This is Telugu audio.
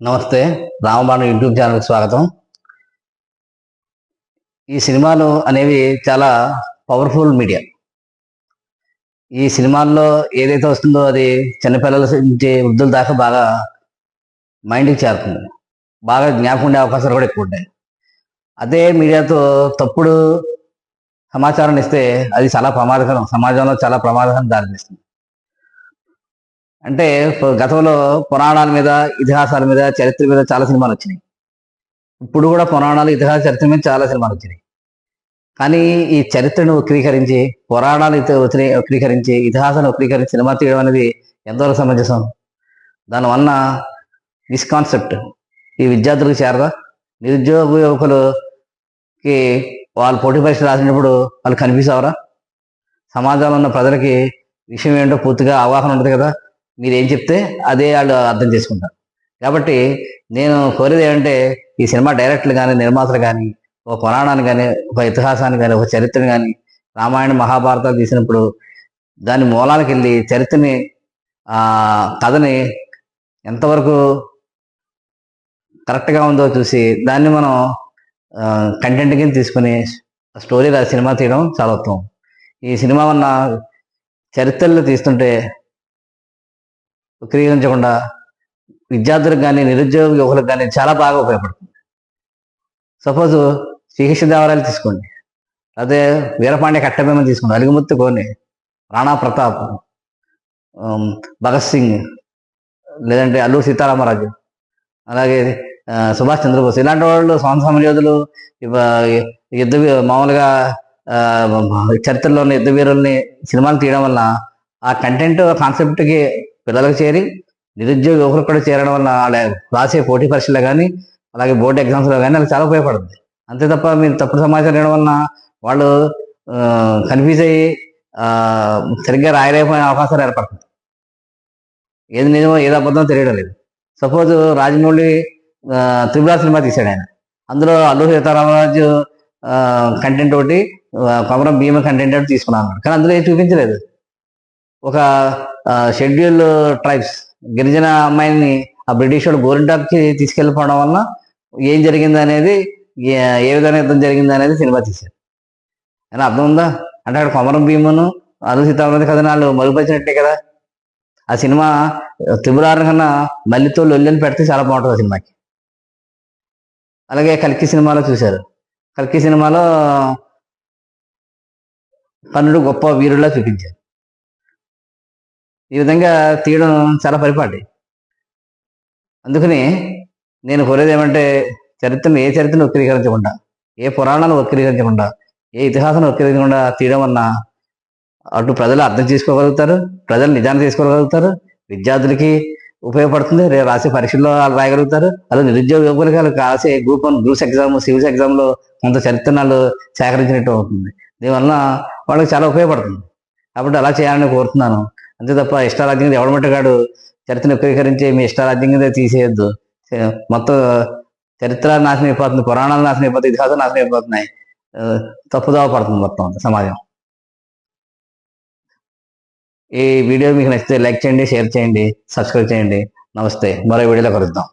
నమస్తే రామబాణం యూట్యూబ్ ఛానల్కి స్వాగతం. ఈ సినిమాలు అనేవి చాలా పవర్ఫుల్ మీడియా. ఈ సినిమాల్లో ఏదైతే వస్తుందో అది చిన్నపిల్లల నుంచి వృద్ధుల దాకా బాగా మైండ్కి చేరుతుంది. బాగా జ్ఞాపకం ఉండే అవకాశాలు కూడా ఎక్కువ ఉంటాయి. అదే మీడియాతో తప్పుడు సమాచారం ఇస్తే అది చాలా ప్రమాదకరం. సమాజంలో చాలా ప్రమాదకరం దారితీస్తుంది అంటే గతంలో పురాణాల మీద ఇతిహాసాల మీద చరిత్ర మీద చాలా సినిమాలు వచ్చినాయి. ఇప్పుడు కూడా పురాణాలు ఇతిహాస చరిత్ర మీద చాలా సినిమాలు వచ్చినాయి. కానీ ఈ చరిత్రను వక్రీకరించి పురాణాలు ఇత- వక్రీకరించి ఇతిహాసాన్ని వక్రీకరించి సినిమా తీయడం అనేది ఎంతవరకు సమంజసం? దానివల్ల మిస్కాన్సెప్ట్ ఈ విద్యార్థులకు చేరదా? నిరుద్యోగ యువకులకి వాళ్ళు పోటీ పరీక్ష రాసినప్పుడు వాళ్ళు కనిపిస్తావరా? సమాజంలో ఉన్న ప్రజలకి విషయం ఏంటో పూర్తిగా అవగాహన ఉంటుంది కదా? మీరు ఏం చెప్తే అదే వాళ్ళు అర్థం చేసుకుంటారు. కాబట్టి నేను కోరేది ఏంటంటే ఈ సినిమా డైరెక్టర్లు కానీ నిర్మాతలు కానీ ఒక పురాణాన్ని కానీ ఒక ఇతిహాసాన్ని కానీ ఒక చరిత్రని కానీ రామాయణ మహాభారతాలు తీసినప్పుడు దాని మూలానికి వెళ్ళి చరిత్రని కథని ఎంతవరకు కరెక్ట్గా ఉందో చూసి దాన్ని మనం కంటెంట్ కింద తీసుకుని స్టోరీ సినిమా తీయడం చాలా ఉత్తమం. ఈ సినిమా ఉన్న చరిత్రలు తీస్తుంటే వక్రీకరించకుండా విద్యార్థులకు కానీ నిరుద్యోగ యువకులకు కానీ చాలా బాగా ఉపయోగపడుతుంది. సపోజ్ శ్రీకృష్ణదేవరాయలు తీసుకోండి. అదే వీరపాండ్య కట్టబేమని తీసుకోండి. అలిగుముత్తు కోని రాణా ప్రతాప్ భగత్ సింగ్ లేదంటే అల్లూరు సీతారామరాజు అలాగే సుభాష్ చంద్రబోస్ ఇలాంటి వాళ్ళు స్వాతంత్ర యోధులు యుద్ధ మామూలుగా చరిత్రలోని చరిత్రలో ఉన్న యుద్ధ వీరుల్ని సినిమాలు తీయడం వల్ల ఆ కంటెంట్ కాన్సెప్ట్కి పిల్లలకు చేరి నిరుద్యోగ యువకులకు కూడా చేరడం వల్ల వాళ్ళ రాసే పోటీ పరీక్షలు కానీ అలాగే బోర్డు ఎగ్జామ్స్లో కానీ వాళ్ళకి చాలా ఉపయోగపడుతుంది అంతే తప్ప మీరు తప్పుడు సమాచారం ఇవ్వడం వలన వాళ్ళు కన్ఫ్యూజ్ అయ్యి సరిగ్గా రాయలేకపోయే అవకాశాలు ఏర్పడుతుంది ఏది నిజమో ఏది అబద్ధమో తెలియడం లేదు. సపోజ్ రాజమౌళి ఆ, త్రిపుర సినిమా తీశాడు ఆయన. అందులో అల్లు సీతారామరాజు కంటెంట్ ఒకటి కొమరం భీమ కంటెంట్ ఒకటి తీసుకున్నాను. కానీ అందులో ఏం చూపించలేదు. ఒక షెడ్యూల్ ట్రైబ్స్ గిరిజన అమ్మాయిని ఆ బ్రిటిష్ వాడు గోరింటాక్కి తీసుకెళ్ళిపోవడం వల్ల ఏం జరిగింది అనేది ఏ- ఏ విధంగా యుద్ధం జరిగింది అనేది సినిమా తీశారు. అని అర్థం ఉందా? అంటే అక్కడ కొమరం భీమును అల్లు సీతారామరాజు కథ వాళ్ళు మరుగుపరిచినట్టే కదా. ఆ సినిమా త్రిపురారం కన్నా మల్లితో లొల్లని పెడితే చాలా బాగుంటుంది ఆ సినిమాకి. అలాగే కల్కి సినిమాలో చూశారు. కల్కి సినిమాలో కన్నుడు గొప్ప వీరులా చూపించారు. ఈ విధంగా తీయడం చాలా పరిపాటి. అందుకని నేను కోరేది ఏమంటే చరిత్రను ఏ చరిత్రను వక్రీకరించకుండా ఏ పురాణాలను వక్రీకరించకుండా ఏ ఇతిహాసాన్ని వక్రీకరించకుండా తీయడం వలన అటు ప్రజలు అర్థం చేసుకోగలుగుతారు ప్రజలు నిజాన్ని తీసుకోగలుగుతారు విద్యార్థులకి ఉపయోగపడుతుంది రేపు రాసే పరీక్షల్లో వాళ్ళు రాయగలుగుతారు అలా నిరుద్యోగ యువకులకి వాళ్ళు రాసే group one groups exam civils ఎగ్జామ్లో కొంత చరిత్రను వాళ్ళు సేకరించినట్టు అవుతుంది. దీనివల్ల వాళ్ళకి చాలా ఉపయోగపడుతుంది. కాబట్టి అలా చేయాలని కోరుతున్నాను. అంతే తప్ప ఇష్టారాజ్యంగా ఎవడమట్టగాడు చరిత్రను ఉపయోగకరించి మీ ఇష్టారాజ్యం కింద తీసేయద్దు. మొత్తం చరిత్ర నాశనం అయిపోతుంది పురాణాలు నాశనం అయిపోతుంది ఇతిహాసాలు నాశనం అయిపోతున్నాయి. తప్పుదోవ పడుతుంది మొత్తం సమాజం. ఈ వీడియో మీకు నచ్చితే లైక్ చేయండి షేర్ చేయండి సబ్స్క్రైబ్ చేయండి. నమస్తే మరో వీడియోలో కలుద్దాం.